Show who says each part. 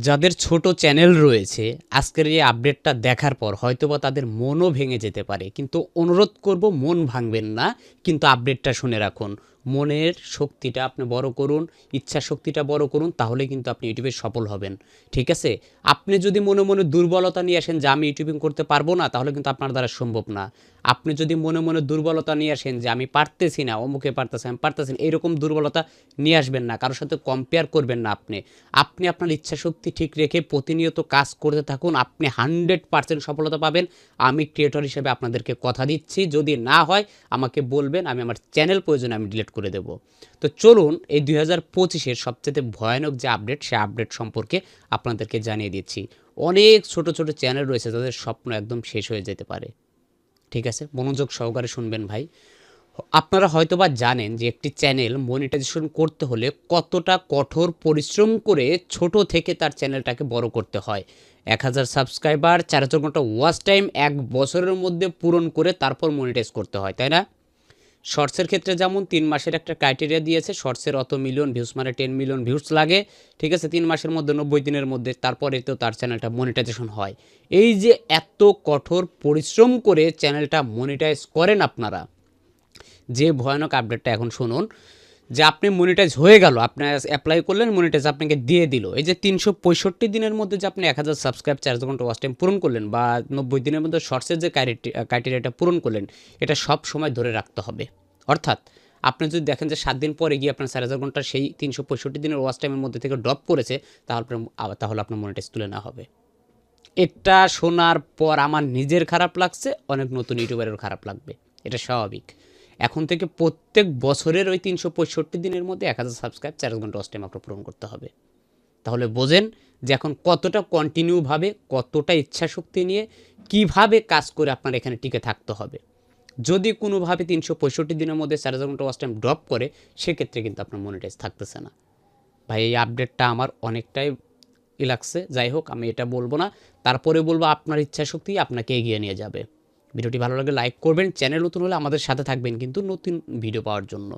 Speaker 1: যাদের ছোট চ্যানেল রয়েছে, আজকের এই আপডেটটা দেখার পর হয়তোবা তাদের মনও ভেঙে যেতে পারে। কিন্তু অনুরোধ করব, মন ভাঙবেন না। কিন্তু আপডেটটা শুনে রাখুন। মনের শক্তিটা আপনি বড় করুন, ইচ্ছা শক্তিটা বড় করুন, তাহলে কিন্তু আপনি ইউটিউবে সফল হবেন। ঠিক আছে? আপনি যদি মনে মনে দুর্বলতা নিয়ে আসেন যে আমি ইউটিউবিং করতে পারব না, তাহলে কিন্তু আপনার দ্বারা সম্ভব না। আপনি যদি মনে মনে দুর্বলতা নিয়ে আসেন যে আমি পারতেছি না, অমুকে পারতেছি, আমি পারতেছি না এইরকম দুর্বলতা নিয়ে আসবেন না, কারোর সাথে কম্পেয়ার করবেন না আপনি। আপনি আপনার ইচ্ছা শক্তি ঠিক রেখে প্রতিনিয়ত কাজ করতে থাকুন, আপনি হান্ড্রেড পার্সেন্ট সফলতা পাবেন। আমি ক্রিয়েটর হিসেবে আপনাদেরকে কথা দিচ্ছি, যদি না হয় আমাকে বলবেন, আমি আমার চ্যানেল প্রয়োজনে আমি ডিলিট করে দেব। তো চলুন এই দুই হাজার পঁচিশের সবচেয়ে ভয়ানক যে আপডেট সে আপডেট সম্পর্কে আপনাদেরকে জানিয়ে দিচ্ছি। অনেক ছোট ছোট চ্যানেল রয়েছে, তাদের স্বপ্ন একদম শেষ হয়ে যেতে পারে। ঠিক আছে? মনোযোগ সহকারে শুনবেন ভাই। আপনারা হয়তোবা জানেন যে একটি চ্যানেল মনিটাইজেশন করতে হলে কতটা কঠোর পরিশ্রম করে ছোট থেকে তার চ্যানেলটাকে বড় করতে হয়। এক হাজার সাবস্ক্রাইবার চার হাজার ঘণ্টা ওয়াচ টাইম এক বছরের মধ্যে পূরণ করে তারপর মনিটাইজ করতে হয়, তাই না? শর্টসের ক্ষেত্রে যেমন তিন মাসের একটা ক্রাইটেরিয়া দিয়েছে, শর্টসের অত মিলিয়ন ভিউস মানে টেন মিলিয়ন ভিউস লাগে। ঠিক আছে, তিন মাসের মধ্যে, নব্বই দিনের মধ্যে তারপরে তো তার চ্যানেলটা মনিটাইজেশন হয়। এই যে এত কঠোর পরিশ্রম করে চ্যানেলটা মনিটাইজ করেন আপনারা, যে ভয়ানক আপডেটটা এখন শুনুন যে আপনি মনিটাইজ হয়ে গেল, আপনি অ্যাপ্লাই করলেন মনিটাইজ আপনাকে দিয়ে দিল। এই যে তিনশো পঁয়ষট্টি দিনের মধ্যে যে আপনি এক হাজার সাবস্ক্রাইব চার হাজার ঘণ্টা ওয়াচ টাইম পূরণ করলেন বা নব্বই দিনের মধ্যে শর্টসের যে ক্রাইটেরিয়াটা পূরণ করলেন, এটা সব সময় ধরে রাখতে হবে। অর্থাৎ, আপনি যদি দেখেন যে সাত দিন পরে গিয়ে আপনার চার হাজার ঘণ্টা সেই তিনশো পঁয়ষট্টি দিনের ওয়াচ টাইমের মধ্যে থেকে ড্রপ করেছে, তাহলে তাহলে আপনার মনিটাইজ তুলে নেওয়া হবে। এটা শোনার পর আমার নিজের খারাপ লাগছে, অনেক নতুন ইউটিউবারেরও খারাপ লাগবে। এটা স্বাভাবিক। এখন থেকে প্রত্যেক বছরের ওই তিনশো পঁয়ষট্টি দিনের মধ্যে এক হাজার সাবস্ক্রাইব চার ঘণ্টা টাইম আপনার পূরণ করতে হবে। তাহলে বোঝেন যে এখন কতটা কন্টিনিউভাবে কতটা ইচ্ছা শক্তি নিয়ে কীভাবে কাজ করে আপনার এখানে টিকে থাকতে হবে। যদি কোনোভাবে তিনশো পঁয়ষট্টি দিনের মধ্যে চার হাজার ঘণ্টা ওয়াচ ড্রপ করে, সেক্ষেত্রে কিন্তু আপনার মনিটাইজ থাকতেছে না। ভাই, এই আপডেটটা আমার অনেকটাই লাগছে যাই হোক, আমি এটা বলব না। তারপরে বলব আপনার ইচ্ছা শক্তি আপনাকে এগিয়ে নিয়ে যাবে। ভিডিওটি ভালো লাগলে লাইক করবেন, চ্যানেল নতুন হলে আমাদের সাথে থাকবেন কিন্তু নতুন ভিডিও পাওয়ার জন্য।